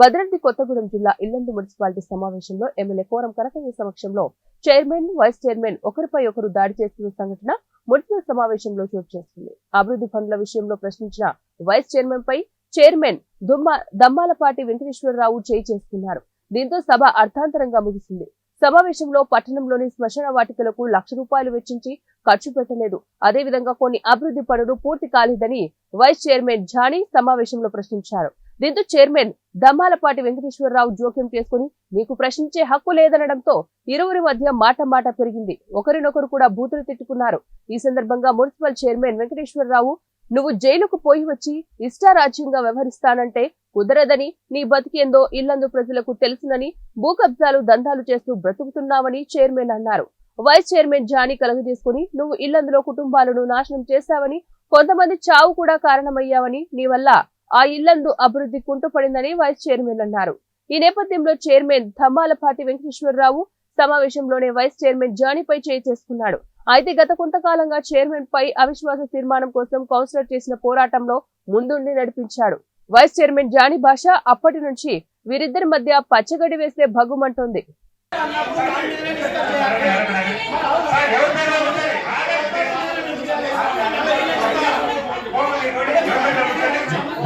భద్రాద్రి కొత్తగూడెం జిల్లా ఇల్లందు మున్సిపాలిటీ సమావేశంలో ఎమ్మెల్యే కోరం కనకయ్య సమక్షంలో చైర్మన్ వైస్ చైర్మన్ ఒకరిపై ఒకరు దాడి చేస్తున్న సంఘటన మున్సిపల్ సమావేశంలో చోటు చేసుకుంది. అభివృద్ధి ఫండ్ల విషయంలో ప్రశ్నించిన వైస్ చైర్మన్ పై చైర్మన్ దుమ్మ దమ్మాలపాటి వెంకటేశ్వరరావు చేయి చేసుకున్నారు. దీంతో సభ అర్థాంతరంగా ముగిసింది. సమావేశంలో పట్టణంలోని శ్మశాన వాటికలకు లక్ష రూపాయలు వెచ్చించి ఖర్చు పెట్టలేదు. అదేవిధంగా కొన్ని అభివృద్ధి పనులు పూర్తి కాలేదని వైస్ చైర్మన్ జానీ సమావేశంలో ప్రశ్నించారు. దీంతో చైర్మన్ దమ్మాలపాటి వెంకటేశ్వరరావు జోక్యం చేసుకుని నీకు ప్రశ్నించే హక్కు లేదనడంతో ఇరువురి మధ్య మాట మాట పెరిగింది. ఒకరినొకరు కూడా బూతులు తిట్టుకున్నారు. ఈ సందర్భంగా మున్సిపల్ చైర్మన్ వెంకటేశ్వరరావు నువ్వు జైలుకు పోయి వచ్చి ఇష్టారాజ్యంగా వ్యవహరిస్తానంటే కుదరదని నీ బతికేందో ఇల్లందు ప్రజలకు తెలుసునని భూ కబ్జాలు దందాలు చేస్తూ బ్రతుకుతున్నావని చైర్మన్ అన్నారు. వైస్ చైర్మన్ జానీ కలగజేసుకుని నువ్వు ఇల్లందులో కుటుంబాలను నాశనం చేశావని కొంతమంది చావు కూడా కారణమయ్యావని నీ వల్ల ఆ ఇల్లందు అభివృద్ధి కుంటుపడిందని వైస్ చైర్మన్ అన్నారు. ఈ నేపథ్యంలో చైర్మన్ ధమ్మాలపాటి వెంకటేశ్వరరావు సమావేశంలోనే వైస్ చైర్మన్ జానీపై చేయి చేసుకున్నాడు. అయితే గత కొంతకాలంగా చైర్మన్ పై అవిశ్వాస తీర్మానం కోసం కౌన్సిలర్ చేసిన పోరాటంలో ముందుండి నడిపించాడు. వైస్ చైర్మన్ జానీ భాష అప్పటి నుంచి వీరిద్దరి మధ్య పచ్చగడి వేస్తే భగ్గుమంటోంది.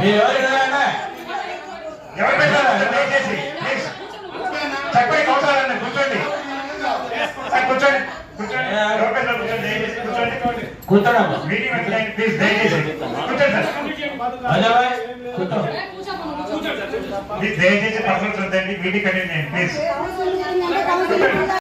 మీరు ఎవరు పెట్టారు దయచేసి చక్కగా కూర్చోాలండి కూర్చోండి. సార్ కూర్చోండి. దయచేసి పర్సనల్ చూద్దండి కంటిన్యూ ప్లీజ్.